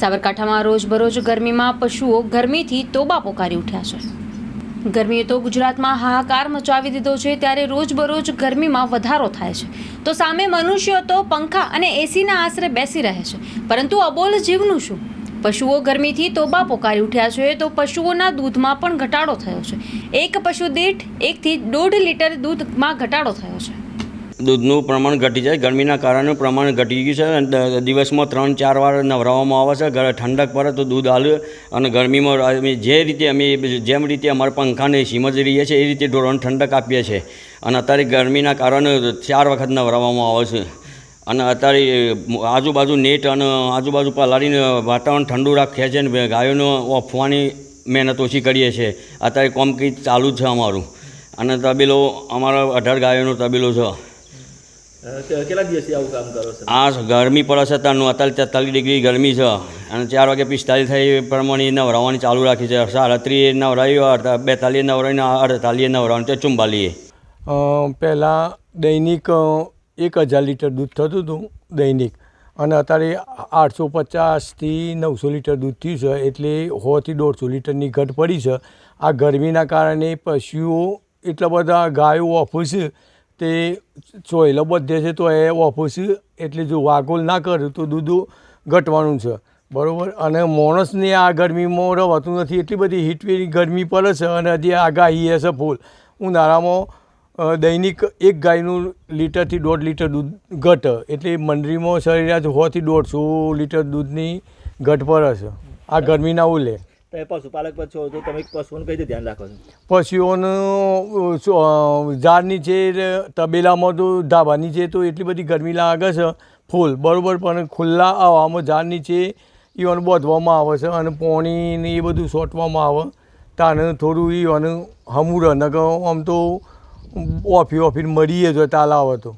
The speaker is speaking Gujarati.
સાબરકાંઠામાં રોજબરોજ ગરમીમાં પશુઓ ગરમીથી તોબા પોકારી ઉઠ્યા છે. ગરમીએ તો ગુજરાતમાં હાહાકાર મચાવી દીધો છે, ત્યારે રોજબરોજ ગરમીમાં વધારો થાય છે. તો સામે મનુષ્યો તો પંખા અને એસીના આશરે બેસી રહે છે, પરંતુ અબોલ જીવનું શું? પશુઓ ગરમીથી તોબા પોકારી ઉઠ્યા છે, તો પશુઓના દૂધમાં પણ ઘટાડો થયો છે. એક પશુ દીઠ એકથી દોઢ લીટર દૂધમાં ઘટાડો થયો છે. દૂધનું પ્રમાણ ઘટી જાય. ગરમીના કારણે પ્રમાણ ઘટી ગયું છે દિવસમાં ત્રણ, ચાર વાર નવરાવવામાં આવે છે. ઠંડક પડે તો દૂધ હાલે અને ગરમીમાં અમે જે રીતે અમે જેમ રીતે અમારા પંખાને સીમજ રહીએ છીએ, એ રીતે ઢોરોને ઠંડક આપીએ છીએ. અને અત્યારે ગરમીના કારણે ચાર વખત નવરાવવામાં આવે છે. અને અત્યારે આજુબાજુ નેટ અને આજુબાજુ પલાળીને વાતાવરણ ઠંડુ રાખીએ છીએ અને ગાયોને ઓફવાની મહેનત ઓછી કરીએ છીએ. અત્યારે કોમકી ચાલુ જ છે અમારું. અને તબેલો, અમારા અઢાર ગાયોનો તબેલો છે. કેટલા દિવસથી આવું કામ કરો છો? આ ગરમી પડે છે ત્યાંનું અત્યારે તેતાલીસ ડિગ્રી ગરમી છે. અને ચાર વાગે પિસ્તાલીસ થાય એ પ્રમાણે નવરાવવાની ચાલુ રાખી છે. સાડત્રીસ નવરાવી બેતાલીસ નવરાવીને અડતાલીસ નવરાવવાનું છે ચુંબાલીએ. પહેલાં દૈનિક એક હજાર લીટર દૂધ થતું હતું દૈનિક. અને અત્યારે આઠસો પચાસથી નવસો લીટર દૂધ થયું છે. એટલે સોથી દોઢસો લીટરની ઘટ પડી છે. આ ગરમીના કારણે પશુઓ એટલા બધા ગાયો ઓફો છે તે ચોયલો બધે છે તો એ ઓફિસ એટલે જો વાગોલ ના કર્યું તો દૂધ ઘટવાનું છે. બરાબર? અને માણસને આ ગરમીમાં રવાતું નથી, એટલી બધી હીટવેની ગરમી પડે છે અને હજી આગાહી છે ફૂલ. ઉનાળામાં દૈનિક એક ગાયનું લીટરથી દોઢ લીટર દૂધ ઘટ. એટલે મંડળીમાં સરેરાશ સોથી દોઢસો લીટર દૂધની ઘટ પડે છે. આ ગરમીના ઓલે તમે પશુપાલક પર છો, તો તમે પશુઓનું કઈ રીતે ધ્યાન રાખો છો? પશુઓનું ઝાડની છે તબેલામાં તો ધાબાની છે તો એટલી બધી ગરમી લાગે છે, ફૂલ, બરાબર, પણ ખુલ્લા હવામાં ઝાડની છે ઈવન બાંધવામાં આવે છે અને પાણીને એ બધું સોટવામાં આવે, તાને થોડું ઈવન હમુર નગર આમ તો ઓફી ઓફી મળીએ જો તાલ આવે તો